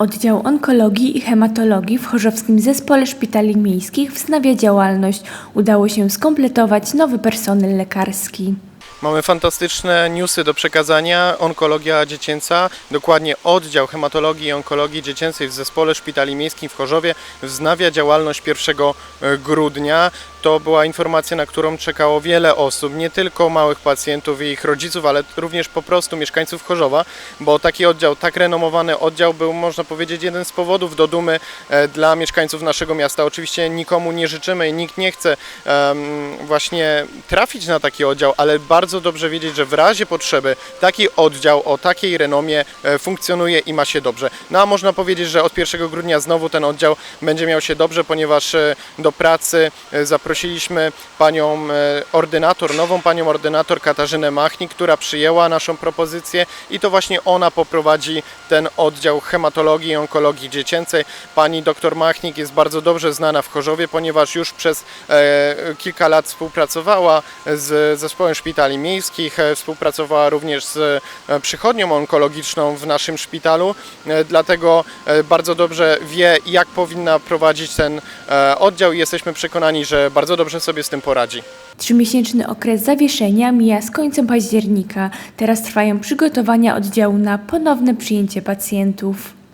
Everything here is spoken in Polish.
Oddział Onkologii i Hematologii w Chorzowskim Zespole Szpitali Miejskich wznawia działalność. Udało się skompletować nowy personel lekarski. Mamy fantastyczne newsy do przekazania. Onkologia dziecięca, dokładnie oddział hematologii i onkologii dziecięcej w Zespole Szpitali Miejskich w Chorzowie wznawia działalność 1 grudnia. To była informacja, na którą czekało wiele osób, nie tylko małych pacjentów i ich rodziców, ale również po prostu mieszkańców Chorzowa, bo taki oddział, tak renomowany oddział był, można powiedzieć, jeden z powodów do dumy e, dla mieszkańców naszego miasta. Oczywiście nikomu nie życzymy i nikt nie chce właśnie trafić na taki oddział, ale bardzo dobrze wiedzieć, że w razie potrzeby taki oddział o takiej renomie e, funkcjonuje i ma się dobrze. No a można powiedzieć, że od 1 grudnia znowu ten oddział będzie miał się dobrze, ponieważ e, do pracy e, zaprosiliśmy panią ordynator, nową panią ordynator Katarzynę Machnik, która przyjęła naszą propozycję i to właśnie ona poprowadzi ten oddział hematologii i onkologii dziecięcej. Pani dr Machnik jest bardzo dobrze znana w Chorzowie, ponieważ już przez kilka lat współpracowała z zespołem szpitali miejskich, e, współpracowała również z e, przychodnią onkologiczną w naszym szpitalu, e, dlatego bardzo dobrze wie, jak powinna prowadzić ten oddział i jesteśmy przekonani, że bardzo dobrze sobie z tym poradzi. Trzymiesięczny okres zawieszenia mija z końcem października. Teraz trwają przygotowania oddziału na ponowne przyjęcie pacjentów.